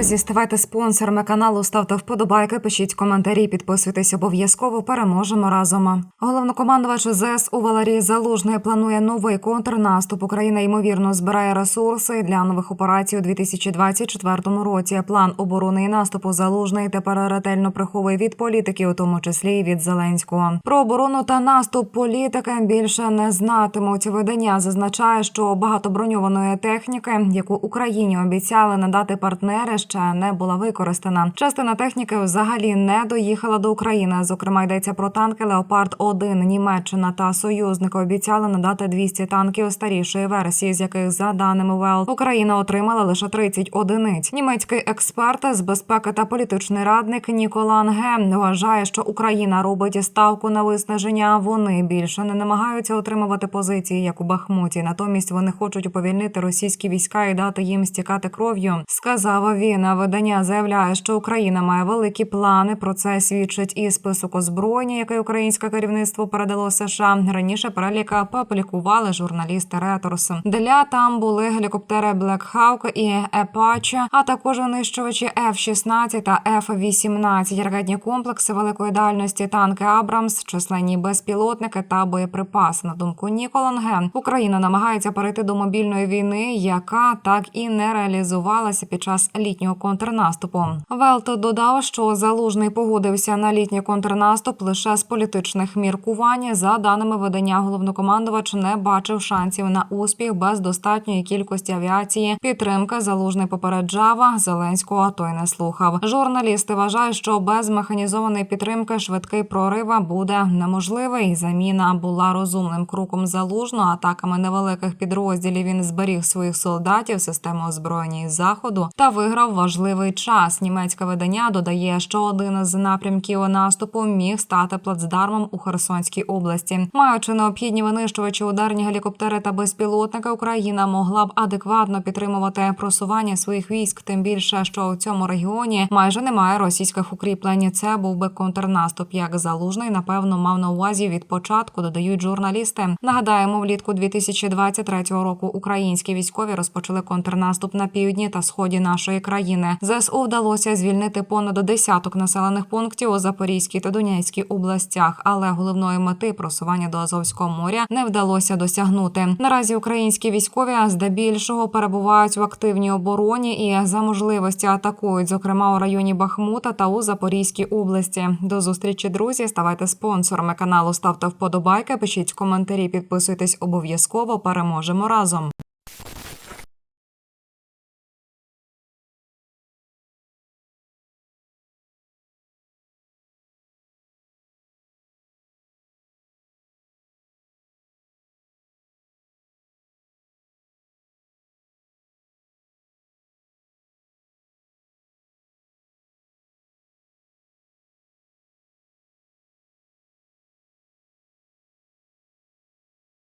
Друзі, ставайте спонсорами каналу, ставте вподобайки, пишіть коментарі, підписуйтесь обов'язково. Переможемо разом. Головнокомандувач ЗСУ Валерій Залужний планує новий контрнаступ. Україна ймовірно збирає ресурси для нових операцій у 2024 році. План оборони і наступу залужний тепер ретельно приховує від політики, у тому числі і від Зеленського. Про оборону та наступ політики більше не знатимуть. Видання зазначає, що багато броньованої техніки, яку Україні обіцяли надати партнери, ще не була використана. Частина техніки взагалі не доїхала до України. Зокрема, йдеться про танки Леопард 1 Німеччина та союзники обіцяли надати 200 танків старішої версії, з яких за даними ВЕЛ Україна отримала лише 30 одиниць. Німецький експерт з безпеки та політичний радник Ніколан Ге вважає, що Україна робить ставку на виснаження. Вони більше не намагаються отримувати позиції, як у Бахмуті. Натомість вони хочуть уповільнити російські війська і дати їм стікати кров'ю. Сказав він. А Видання заявляє, що Україна має великі плани. Про це свідчить і список озброєння, який українське керівництво передало США. Раніше переліка публікували журналісти Реторс. Для там були гелікоптери Black Hawk і Apache, а також винищувачі F-16 та F-18, ракетні комплекси великої дальності, танки Абрамс, численні безпілотники та боєприпаси. На думку Ніколанге, Україна намагається перейти до мобільної війни, яка так і не реалізувалася під час літнього контрнаступу. Велто додав, що залужний погодився на літній контрнаступ лише з політичних міркувань. За даними видання, головнокомандувач не бачив шансів на успіх без достатньої кількості авіації. Підтримка залужний попереджав Зеленського, той не слухав. Журналісти вважають, що без механізованої підтримки швидкий прорив буде неможливий. Заміна була розумним кроком залужно. Атаками невеликих підрозділів він зберіг своїх солдатів, систему озброєння із заходу та виграв важливий час. Німецьке видання додає, що один з напрямків наступу міг стати плацдармом у Херсонській області. Маючи необхідні винищувачі, ударні гелікоптери та безпілотники, Україна могла б адекватно підтримувати просування своїх військ. Тим більше, що у цьому регіоні майже немає російських укріплень. Це був би контрнаступ, як залужний напевно мав на увазі від початку. Додають журналісти. Нагадаємо, влітку 2023 року українські військові розпочали контрнаступ на півдні та сході нашої країни. ЗСУ вдалося звільнити понад десяток населених пунктів у Запорізькій та Донецькій областях, але головної мети просування до Азовського моря не вдалося досягнути. Наразі українські військові здебільшого перебувають в активній обороні і за можливості атакують, зокрема у районі Бахмута та у Запорізькій області. До зустрічі, друзі. Ставайте спонсорами каналу, ставте вподобайки, пишіть коментарі, підписуйтесь обов'язково. Переможемо разом.